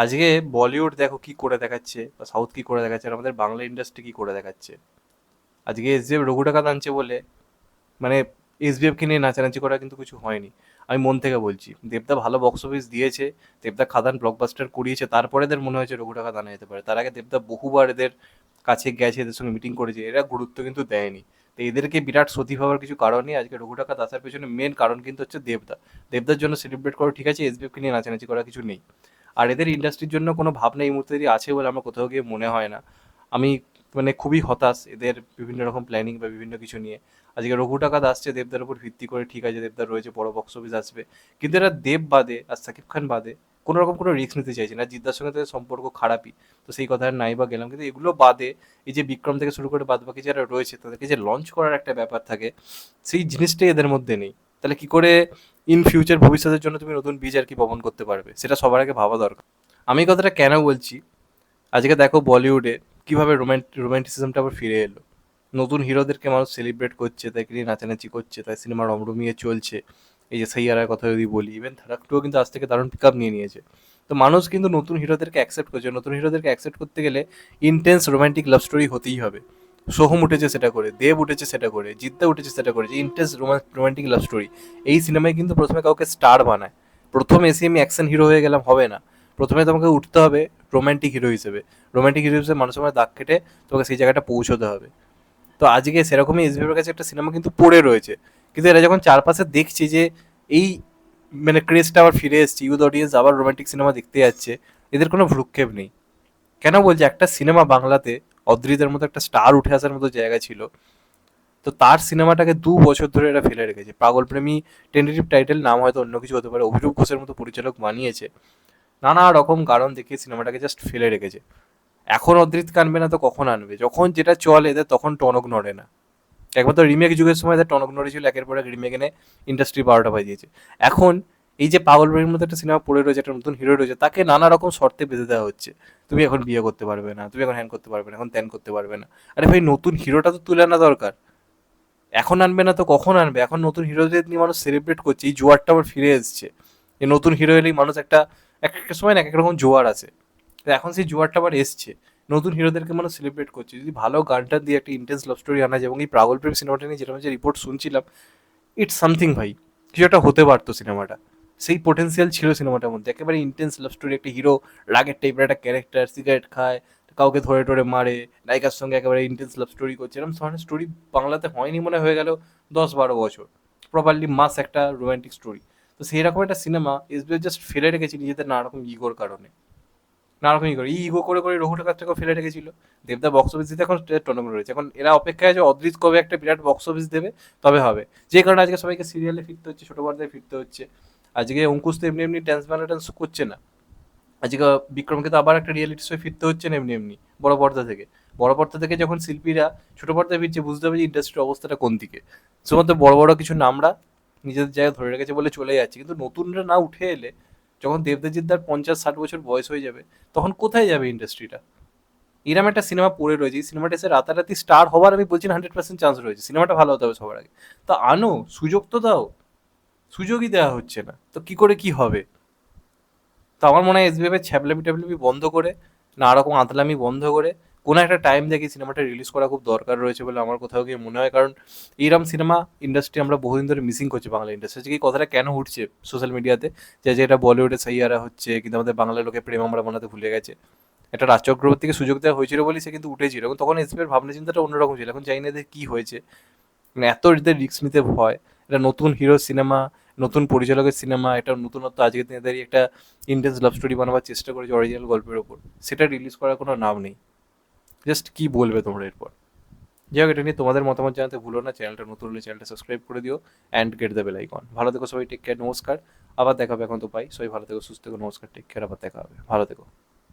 আজকে বলিউড দেখো কি করে দেখাচ্ছে বা সাউথ কি করে দেখাচ্ছে আর আমাদের বাংলা ইন্ডাস্ট্রি কি করে দেখাচ্ছে। আজকে এসবিএফ রঘু টাকা আনছে বলে মানে এসবিএফকে নিয়ে নাচানাচি করা কিন্তু কিছু হয়নি। আমি মন থেকে বলছি, দেবদা ভালো বক্স অফিস দিয়েছে, দেবদা খাদান ব্লকবাস্টার করিয়েছে, তারপরে এদের মনে হয়েছে রঘু টাকা দানা যেতে পারে। তার আগে দেবদা বহুবার এদের কাছে গেছে, এদের সঙ্গে মিটিং করেছে, এরা গুরুত্ব কিন্তু দেয়নি। তো এদেরকে বিরাট সতী ভাবার কিছু কারণ নেই, আজকে রঘু টাকা দাসার পেছনে মেন কারণ কিন্তু হচ্ছে দেবদা। দেবদার জন্য সেলিব্রেট করো, ঠিক আছে এস এসবিএফকে নিয়ে নাচানাচি করা কিছু নেই। আর এদের ইন্ডাস্ট্রির জন্য কোনো ভাবনা এই মুহূর্তে আছে বলে আমার কোথাও গিয়ে মনে হয় না। আমি মানে খুবই হতাশ এদের বিভিন্ন রকম প্ল্যানিং বা বিভিন্ন কিছু নিয়ে। আজকে রঘু টাকাত আসছে, দেবদার উপর ভিত্তি করে ঠিক আছে, দেবদার রয়েছে, বড় বক্স অফিস আসবে। কিন্তু এরা দেব বাদে আর সাকিব খান বাদে কোনো রকম কোনো রিস্ক নিতে চাইছে না। জিদ্দার সঙ্গে তাদের সম্পর্ক খারাপই। তো সেই কথা নাই বা গেলাম। কিন্তু এগুলো বাদে এই যে বিক্রম থেকে শুরু করে বাদ বাকি যারা রয়েছে, তাদেরকে যে লঞ্চ করার একটা ব্যাপার থাকে, সেই জিনিসটাই এদের মধ্যে নেই। তাহলে কি করে ইন ফিউচার ভবিষ্যতের জন্য তুমি নতুন বীজ আর কি বপন করতে পারবে? সেটা সবার আগে ভাবা দরকার। আমি কথাটা কেন বলছি? আজকে দেখো বলিউডে কীভাবে রোম্যান্ট রোম্যান্টিসিজমটা আবার ফিরে এলো। নতুন হিরোদেরকে মানুষ সেলিব্রেট করছে তাকে নিয়ে নাচানাচি করছে, তাই সিনেমা রমরমিয়ে চলছে। এই যে সাইয়ারার কথা যদি বলি ইভেন থারাকটুও কিন্তু আজ থেকে দারুণ পিক আপ নিয়ে নিয়েছে। তো মানুষ কিন্তু নতুন হিরোদেরকে অ্যাকসেপ্ট করছে। নতুন হিরোদেরকে অ্যাকসেপ্ট করতে গেলে ইন্টেন্স রোম্যান্টিক লাভ স্টোরি হতেই হবে। সোহম উঠেছে সেটা করে, দেব উঠেছে সেটা করে, জিদ্দা উঠেছে সেটা করে, যে ইন্টেন্স রোমান্টিক লাভ স্টোরি এই সিনেমায় কিন্তু প্রথমে কাউকে স্টার বানায়। প্রথম এসে আমি অ্যাকশন হিরো হয়ে গেলাম, হবে না। প্রথমে তোমাকে উঠতে হবে রোম্যান্টিক হিরো হিসেবে। রোম্যান্টিক হিরো হিসেবে মানুষের মধ্যে দাগ কেটে তোমাকে সেই জায়গাটা পৌঁছতে হবে। তো আজকে সেরকমই এসবিএফের কাছে একটা সিনেমা কিন্তু পড়ে রয়েছে। কিন্তু এরা যখন চারপাশে দেখছে যে এই মানে ক্রেজটা আবার ফিরে এসছে ইউথ অডিয়েন্স আবার রোমান্টিক সিনেমা দেখতে যাচ্ছে, এদের কোনো ভ্রুক্ষেপ নেই। কেন বলছে, একটা সিনেমা বাংলাতে অদ্রিতের মতো একটা স্টার উঠে আসার মতো জায়গা ছিল। তো তার সিনেমাটাকে দু বছর ধরে এরা ফেলে রেখেছে। পাগল প্রেমী টেন্টেটিভ টাইটেল নাম হয়তো অন্য কিছু হতে পারে, অভিরূপ ঘোষের মতো পরিচালক বানিয়েছে। নানা রকম কারণ দেখিয়ে সিনেমাটাকে জাস্ট ফেলে রেখেছে। এখন অদ্রিত কানবে না তো কখন আনবে? যখন যেটা চলে এদের, তখন টনক নড়ে না। তো রিমেক যুগের সময় এদের টনক নড়েছিল একের পর এক রিমেক এনে ইন্ডাস্ট্রি বারোটা বাজিয়েছে এখন এই যে পাগল প্রেমের মতো একটা সিনেমা পড়ে রয়েছে, একটা নতুন হিরো রয়েছে, তাকে নানা রকম শর্তে বেঁধে দেওয়া হচ্ছে। তুমি এখন বিয়ে করতে পারবে না, তুমি এখন হ্যান করতে পারবে না, এখন ত্যান করতে পারবে না। আরে ভাই, নতুন হিরোটা তো তুলে আনা দরকার। এখন আনবে না তো কখন আনবে? এখন নতুন হিরোদের নিয়ে মানুষ সেলিব্রেট করছে, এই জোয়ারটা আবার ফিরে এসছে। এই নতুন হিরো এলেই মানুষ একটা, এক একটা সময় এক এক রকম জোয়ার আছে। তো এখন সেই জোয়ারটা আবার এসছে। নতুন হিরোদেরকে মানুষ সেলিব্রেট করছে। যদি ভালো গানটা দিয়ে একটা ইন্টেন্স লাভ স্টোরি আনা যায় এবং এই পাগল প্রেম সিনেমাটা নিয়ে যেরকম যে রিপোর্ট শুনছিলাম ইটস সামথিং ভাই, কিছু একটা হতে পারতো সিনেমাটা। সেই পোটেন্সিয়াল ছিল সিনেমাটার মধ্যে। একেবারে ইন্টেন্স লাভ স্টোরি একটা হিরো রাগের টাইপের একটা ক্যারেক্টার সিগারেট খায়, কাউকে ধরে টরে মারে, নায়িকার সঙ্গে একেবারে ইন্টেন্স লাভ স্টোরি করছে। এরকম ধরনের স্টোরি বাংলাতে হয়নি মনে হয়ে গেল দশ বারো বছর। প্রপারলি মাস একটা রোম্যান্টিক স্টোরি তো সেই রকম একটা সিনেমা এসবিএফ জাস্ট ফেলে রেখেছে নিজেদের নানা রকম ইগোর কারণে। নানা রকম ইগো এই ইগো করে করে রঘু থেকেও ফেলে রেখেছিল। দেবদা বক্স অফিস দিতে এখন টনক রয়েছে। এখন এরা অপেক্ষায় আছে, অদ্রিত কবে একটা বিরাট বক্স অফিস দেবে, তবে হবে। যে কারণে আজকে সবাইকে সিরিয়ালে ফিরতে হচ্ছে, ছোটো পর্দায় ফিরতে হচ্ছে। আজকে অঙ্কুশ তো এমনি এমনি ড্যান্স বানা ড্যান্স করছে না। আজকে বিক্রমকে তো আবার একটা রিয়েলিটি শো ফিরতে হচ্ছে না এমনি এমনি, বড় পর্দা থেকে। বড় পর্দা থেকে যখন শিল্পীরা ছোট পর্দায় ফিরছে, বুঝতে হবে যে ইন্ডাস্ট্রির অবস্থাটা কোন দিকে। শুধুমাত্র বড় বড় কিছু নামরা নিজেদের জায়গায় ধরে রেখেছে বলে চলে যাচ্ছে, কিন্তু নতুনরা না উঠে এলে যখন দেবদেজিদ্দার পঞ্চাশ, ষাট বছর বয়স হয়ে যাবে, তখন কোথায় যাবে ইন্ডাস্ট্রিটা এরম একটা সিনেমা পড়ে রয়েছে, এই সিনেমাটা এসে রাতারাতি স্টার হওয়ার আমি বলছি হান্ড্রেড পার্সেন্ট চান্স রয়েছে সিনেমাটা ভালো হতে হবে সবার আগে। তা আনো, সুযোগ তো দাও। সুযোগই দেওয়া হচ্ছে না। তো কি করে কি হবে? তো আমার মনে হয় এসবিএফের ছ্যাবলামি ট্যাবলামি বন্ধ করে নানা রকম আতলামি বন্ধ করে, কোনো একটা টাইম দেখে সিনেমাটা রিলিজ করা খুব দরকার রয়েছে বলে আমার কোথাও গিয়ে মনে হয়। কারণ এইরকম সিনেমা ইন্ডাস্ট্রি আমরা বহুদিন ধরে মিসিং করছি বাংলা ইন্ডাস্ট্রি আজকে এই কথাটা কেন উঠছে সোশ্যাল মিডিয়াতে যে যেটা বলিউডে সাইয়ারা হচ্ছে, কিন্তু আমাদের বাংলা লোকে প্রেম আমরা বানাতে ভুলে গেছে। একটা রাজ চক্রবর্তীকে সুযোগ দেওয়া হয়েছিল বলেই সে কিন্তু উঠেছিল। এবং তখন এসবিএর ভাবনা চিন্তাটা অন্যরকম ছিল। এখন জানি না এদের কী হয়েছে। মানে এত এদের রিস্ক নিতে ভয়। এটা নতুন হিরো সিনেমা নতুন পরিচালকের সিনেমা একটা নতুনত্ব আজকের দিনে দাঁড়িয়ে একটা ইন্টেন্স লাভ স্টোরি বানাবার চেষ্টা করেছে অরিজিনাল গল্পের ওপর। সেটা রিলিজ করার কোনো নাম নেই। জাস্ট কি বলবে তোমরা এরপর? যাই হোক এটা নিয়ে তোমাদের মতামত জানাতে ভুলো না। চ্যানেলটা নতুন হলে চ্যানেলটা সাবস্ক্রাইব করে দিও and get the bell icon ভালো থেকো সবাই টেক কেয়ার নমস্কার। আবার দেখা হবে এখন তো পাই। সবাই ভালো থেকো, সুস্থ থেকো, নমস্কার টেক কেয়ার আবার দেখা হবে। ভালো থেকো।